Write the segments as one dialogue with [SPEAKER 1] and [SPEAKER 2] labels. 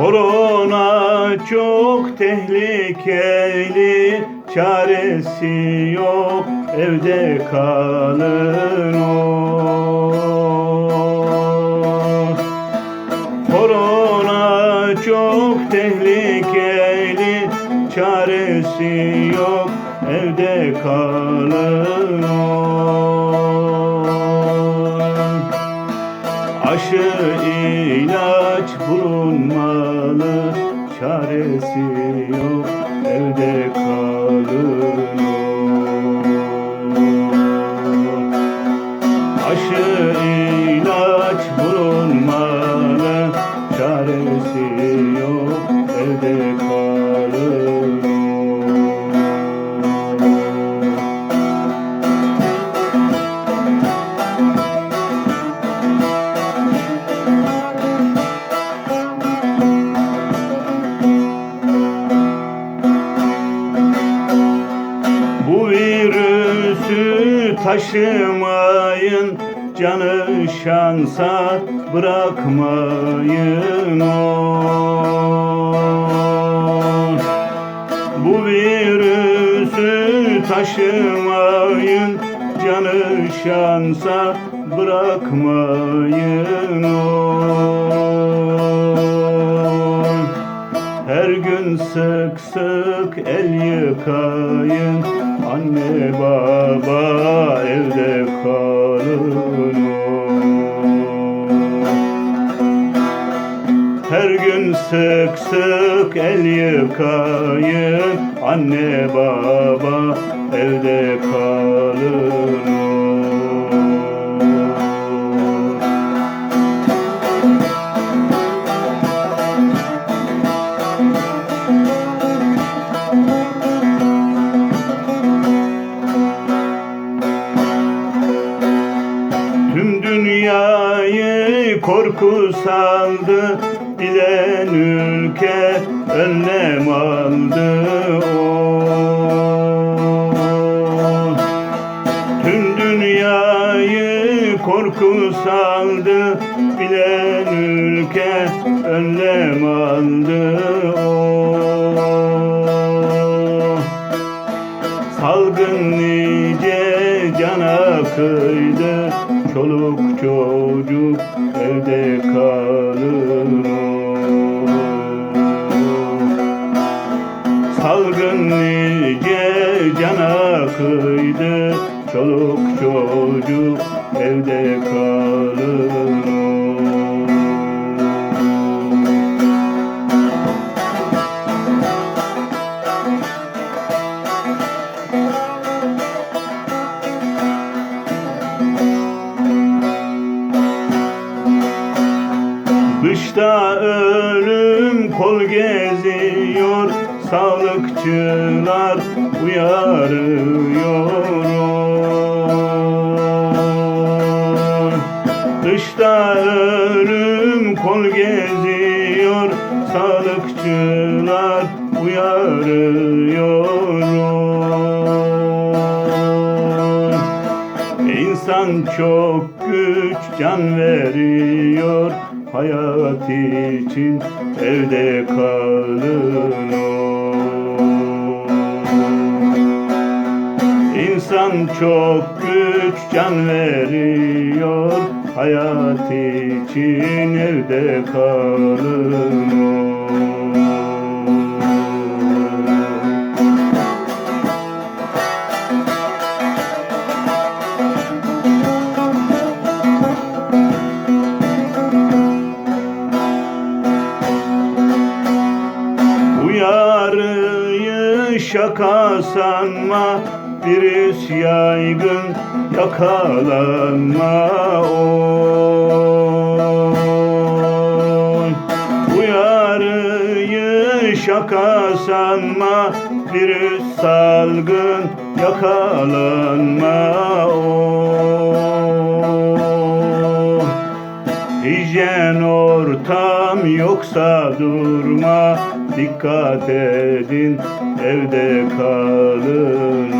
[SPEAKER 1] Korona çok tehlikeli Çaresi yok evde kalın o. Korona çok tehlikeli Çaresi yok evde kalın Aşı ilaç bulunmalı Çaresi yok. Evde kalın taşımayın Canı şansa bırakmayın o. Bu virüsü taşımayın Canı şansa bırakmayın o. Her gün sık sık el yıkayın Anne baba evde kalın Her gün sık sık el yıkayın Anne baba evde kalın Tüm dünyayı korku saldı Bilen ülke önlem aldı. O Tüm dünyayı korku saldı Bilen ülke önlem aldı. O Salgın nice cana kıydı Çoluk çocuk evde kalır Salgın nice cana kıydı Çoluk çocuk evde kalır Dışta ölüm kol geziyor Sağlıkçılar uyarıyor. Dışta ölüm kol geziyor Sağlıkçılar uyarıyor. İnsan çok güç can veriyor Hayat için evde kalın o İnsan çok güç can veriyor Hayat için evde kalın o şaka sanma Virüs yaygın yakalanma oy. Uyarıyı şaka sanma Virüs salgın yakalanma oy. Hijyen ortam yoksa durma Dikkat edin evde kalın.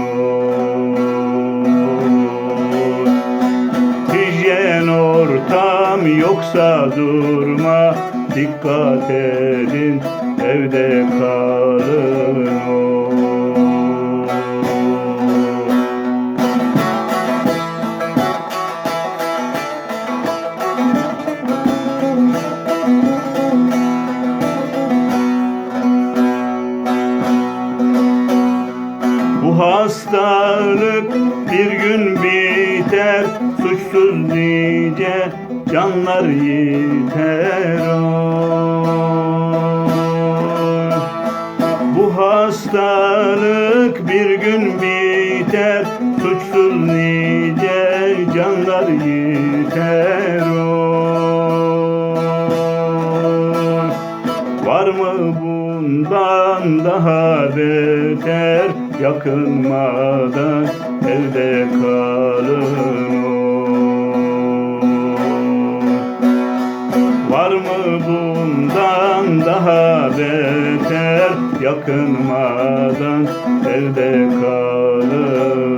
[SPEAKER 1] Hijyen ortam yoksa durma Dikkat edin evde kalın hastalık bir gün biter Suçsuz nice canlar yiter oy. Bu hastalık bir gün biter Suçsuz nice canlar yiter oy. Var mı bundan daha beter Yakınmadan evde kalın oy. Var mı bundan daha beter Yakınmadan evde kalın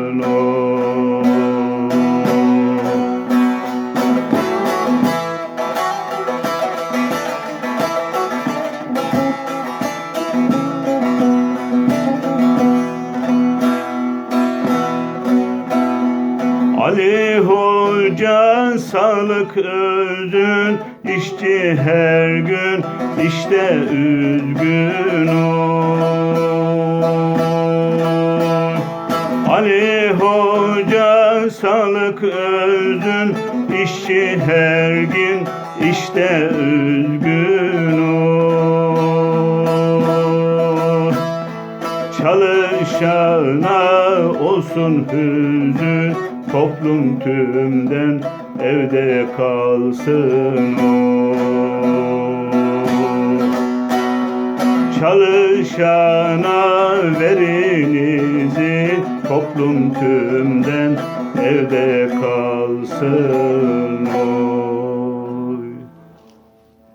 [SPEAKER 1] Ali Hoca sağlık özün işçi her gün işte üzgün oy. Ali Hoca sağlık özün işçi her gün işte üzgün oy. Çalışana olsun hüzün Toplum tümden evde kalsın o. Çalışana verin izin Toplum tümden evde kalsın o